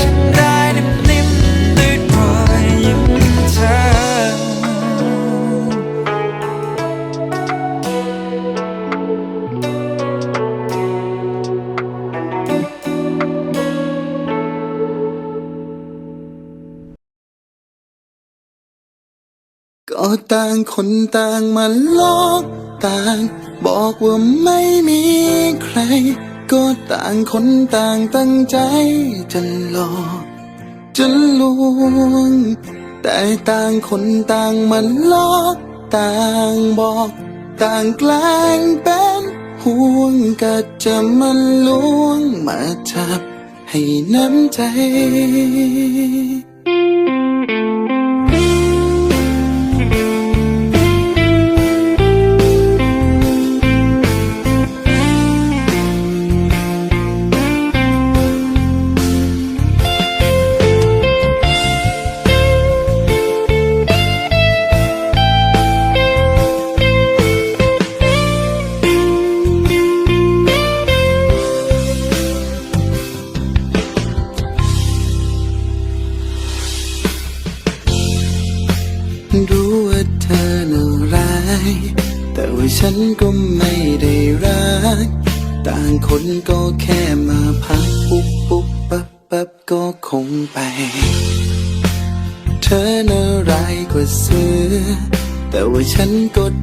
ฉันได้นิ่มๆด้วยรอยยิ้มเธอ ก็ต่างคนต่างมาหลอกต่าง บอกว่าไม่มีใคร ก็ต่างคนต่างตั้งใจจะหลอกจะลวง แต่ต่างคนต่างมาหลอกต่างบอก ต่างแกล้งเป็นห่วงก็จะมาลวงมาจับให้น้ำใจ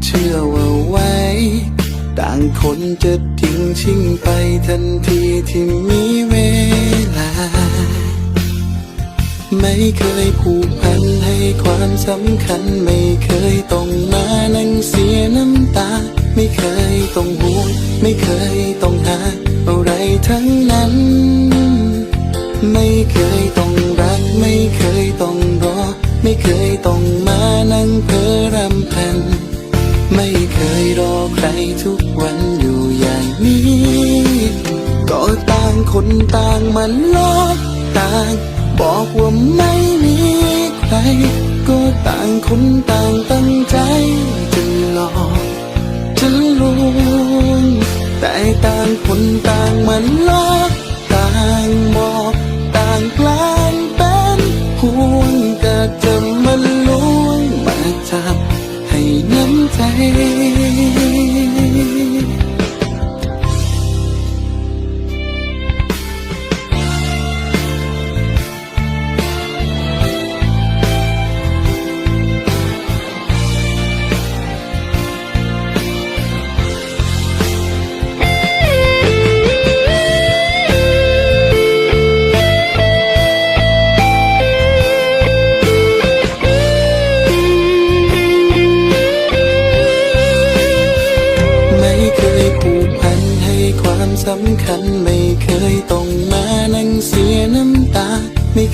เชื่อว่าไว้ ต่างคนจะทิ้งชิงไปทันทีที่มีเวลา ไม่เคยผูกพันให้ความสำคัญ ไม่เคยต้องมานั่งเสียน้ำตา ไม่เคยต้องห่วงไม่เคยต้องหาอะไรทั้งนั้น ไม่เคยต้องรัก ไม่เคยต้องรอ ไม่เคยต้องมานั่งเพ้อรำพัน เคยรอใครทุกวันอยู่อย่างนี้ ก็ต่างคนต่างมาลอกต่าง บอกว่าไม่มีใคร ก็ต่างคนต่างตั้งใจจะหลอกจะลวงแต่ต่างคนต่างมาลอกต่างบอกต่างแกล้งเป็นห่วงก็จะมาลวงมาจับ น้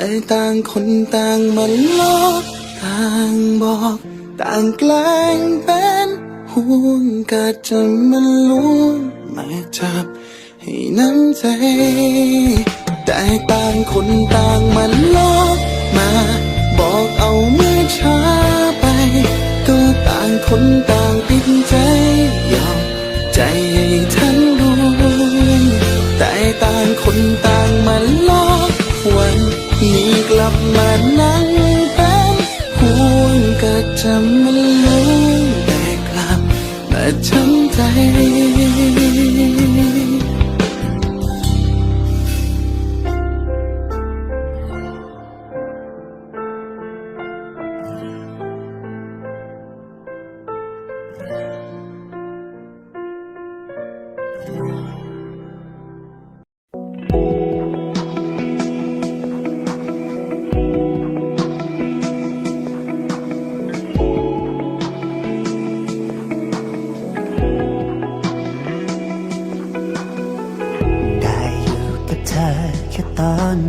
แต่ต่างคนต่างมันลอกต่างบอก ต่างแกล้งเป็นห่วงก็จะมาลวงมาจับให้น้ำใจ แต่ต่างคนต่างมันลอกมา บอกเอาเมื่อช้าไป ก็ต่างคนต่างปิดใจยอมใจให้ทั้งดวงแต่ต่างคนต่างมันลอก มีกลับมานั่งเป็นห่วงก็จะไม่ลุ้แต่กลับมาช้ำใจ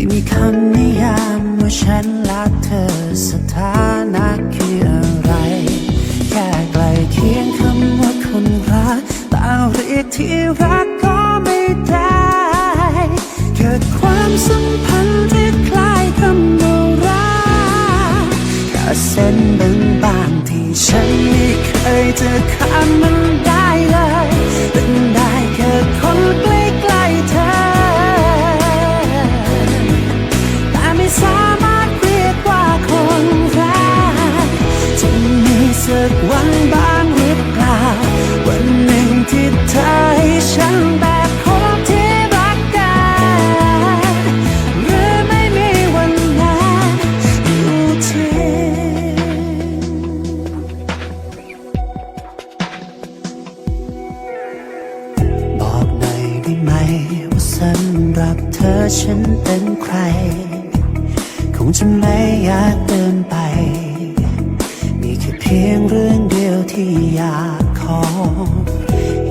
ไม่มีคำนิยามว่าฉันและเธอสถานะคืออะไร แค่ใกลเคียงคำว่าคนรักต่เรียกที่รักก็ไม่ได้เกิดความสัมพันธ์ที่คล้ายคำว่ารักแค่เส้นบางๆที่ฉันไม่เคยจะข้ามมันได้ กวันบ้างหรือเปล่า วันหนึ่งที่เธอให้ฉันแบบคนที่รักกันหรือไม่มีวันนั้นอยู่จริงบอกหน่อยได้ไหม ว่าสำหรับเธอฉันเป็นใคร คงจะไม่อยากเดินไปมีแค่เพียงเรื่องเดียวที่อยากขอ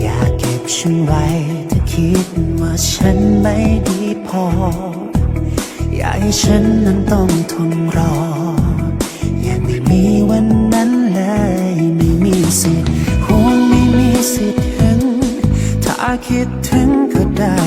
อยากเก็บฉันไว้ถ้าคิดว่าฉันไม่ดีพอ อยากให้ฉันนั้นต้องทนรอยังไม่มีวันนั้นเลยไม่มีสิทธิ์ห่วงไม่มีสิทธิ์ถึง ถ้าคิดถึงก็ได้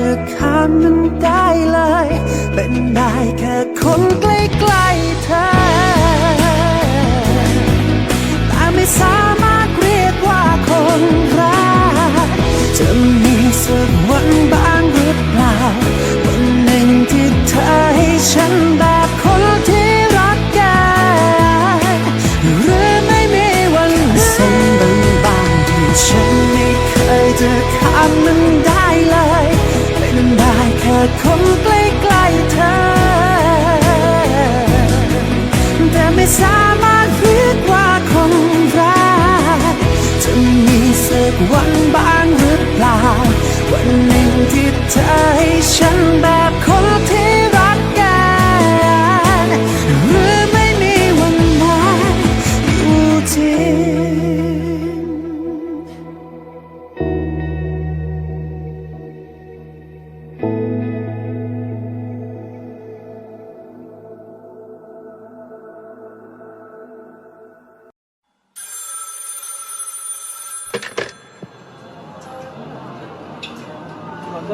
จะข้ามมันได้เลย เป็นได้แค่คนใกล้ๆ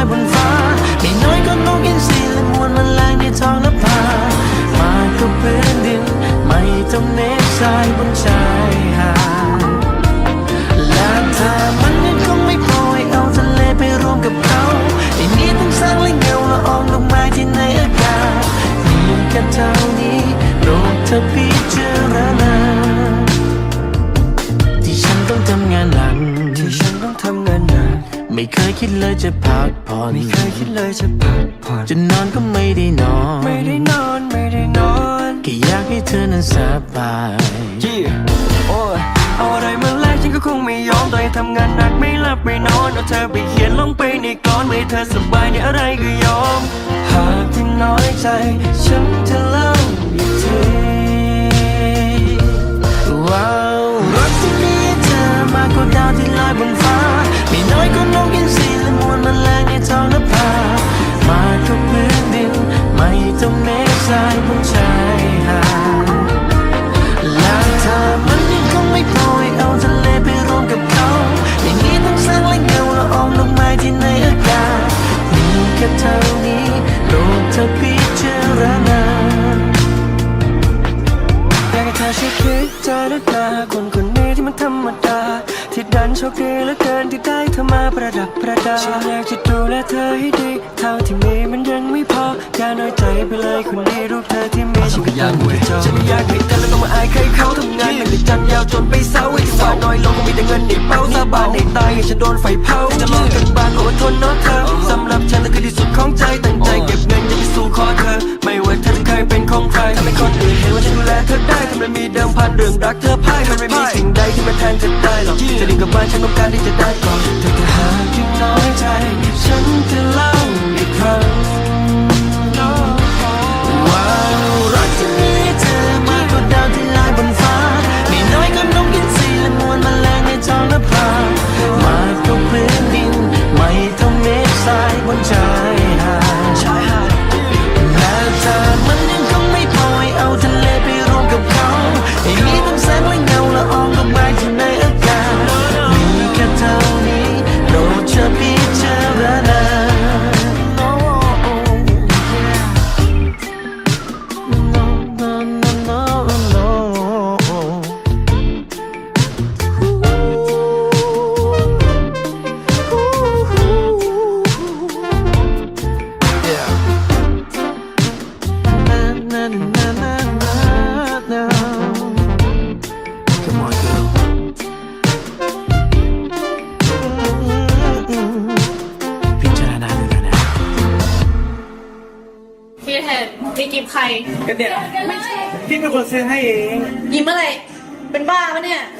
าว คยคิดเลยจะพักผ่อนไม่เคยคิดเลยจะพักผ่อนจะนอนก็ไม่ได้นอน ไม่ได้นอนไม่ได้นอนแค่อยากให้เธอนั้นสบายยี่โอ้ยเอาอะไรมาแลกฉันก็คงไม่ยอมต่อยทำงานหนักไม่หลับไม่นอนเอาเธอไปเขียนลงไปในกลอนไม่เธอสบายในอะไรก็ยอม หากที่น้อยใจ ฉันจะเล่าอีกทีว้าวรักที่มีเธอมากกว่าดาวที่ลอยบนฟ้า ไม่น้อยก็นกอินทรีและ มันแรงในท้องนภามากกว่าพื้นดิน ไม่ต้องเมฆสายบนชายหาด ประดับประดาฉันอยากจะดูแลเธอให้ดีเท่าที่มีมันยังไม่ ไปเลยคนดีรูปเธอที่มีฉันก็อยากมีจอฉันไม่อยากให้เธอแล้วต้องมาอายใครเขาทำงานเป็นจันยาวจนไปเสาร์ไอ้ที่ว่าน้อยลงก็มีแต่เงินในเป๋าสาบานในตายให้ฉันโดนไฟเผาจะลองกันบ้างอดทนเนาะเธอสำหรับฉันนั่นคือที่สุดของใจตั้งใจเก็บเงินจะไปสู่ขอเธอ ไม่ว่าเธอจะเคยเป็นของใครทำให้คนอื่นเห็นว่าฉันดูแลเธอได้ถ้ามันมีเดิมพันเรื่องรักเธอพ่ายมันไม่มีสิ่งใดที่มาแทนเธอได้หรอกจะดิ่งกับบ้านฉันต้องการที่จะได้ก่อนแต่ถ้าหากยังน้อยใจฉันจะเล่าอีกครั้ง ก็